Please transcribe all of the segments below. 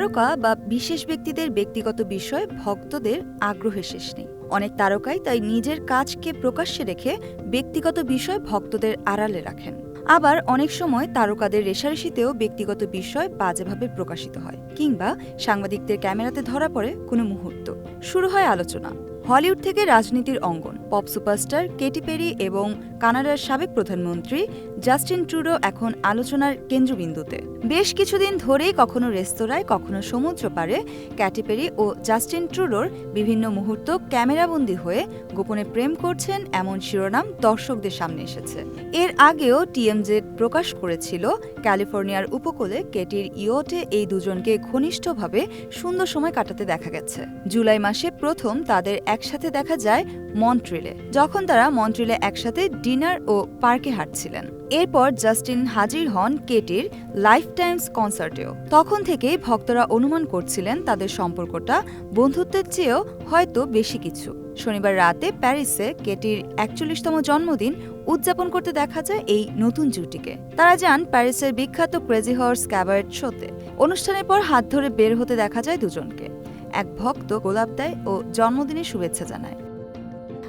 তারকা বা বিশেষ ব্যক্তিদের ব্যক্তিগত বিষয় ভক্তদের আগ্রহের শেষ নেই। অনেক তারকাই তাই নিজের কাজকে প্রকাশ্যে রেখে ব্যক্তিগত বিষয় ভক্তদের আড়ালে রাখেন। আবার অনেক সময় তারকাদের রেশারেশিতেও ব্যক্তিগত বিষয় বাজেভাবে প্রকাশিত হয় কিংবা সাংবাদিকদের ক্যামেরাতে ধরা পড়ে কোনো মুহূর্ত। শুরু হয় আলোচনা। হলিউড থেকে রাজনীতির অঙ্গন। পপ সুপারস্টার কেটি পেরি এবং কানাডার সাবেক প্রধানমন্ত্রী জাস্টিন ট্রুডো এখন আলোচনার কেন্দ্রবিন্দুতে। বেশ কিছুদিন ধরেই কখনো রেস্তোরাঁয়, কখনো সমুদ্র পাড়ে ক্যাটি পেরি ও জাস্টিন ট্রুডোর বিভিন্ন মুহূর্ত ক্যামেরাবন্দি হয়ে গোপনে প্রেম করছেন এমন শিরোনাম দর্শকদের সামনে এসেছে। এর আগেও টিএমজেড প্রকাশ করেছিল, ক্যালিফোর্নিয়ার উপকূলে কেটির ইয়োটে এই দুজনকে ঘনিষ্ঠভাবে সুন্দর সময় কাটাতে দেখা গেছে। জুলাই মাসে প্রথম তাদের একসাথে দেখা যায় মন্ট্রিলে, যখন তারা মন্ট্রিলে একসাথে ডিনার ও পার্কে হাঁটছিলেন। এরপর জাস্টিন হাজির হন কেটির লাইফ টাইমস কনসার্টেও। তখন থেকেই ভক্তরা অনুমান করছিলেন তাদের সম্পর্কটা, বন্ধুত্বের চেয়েও হয়তো বেশি কিছু। শনিবার রাতে প্যারিসে কেটির একচল্লিশতম জন্মদিন উদযাপন করতে দেখা যায় এই নতুন জুটিকে। তারা যান প্যারিসের বিখ্যাত ক্রেজি হর্স ক্যাবারেট শোতে। অনুষ্ঠানের পর হাত ধরে বের হতে দেখা যায় দুজনকে। এক ভক্ত গোলাপ দেয় ও জন্মদিনের শুভেচ্ছা জানায়।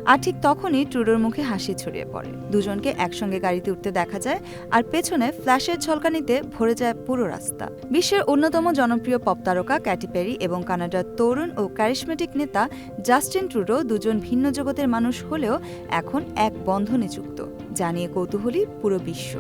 আর ঠিক তখনই ট্রুডোর মুখে হাসি ছড়িয়ে পড়ে। দুজনকে একসঙ্গে গাড়িতে উঠতে দেখা যায় আর পেছনে ফ্ল্যাশের ঝলকানিতে ভরে যায় পুরো রাস্তা। বিশ্বের অন্যতম জনপ্রিয় পপ তারকা ক্যাটি পেরি এবং কানাডার তরুণ ও ক্যারিশমেটিক নেতা জাস্টিন ট্রুডো দুজন ভিন্ন জগতের মানুষ হলেও এখন এক বন্ধনে যুক্ত জানিয়ে কৌতূহলী পুরো বিশ্ব।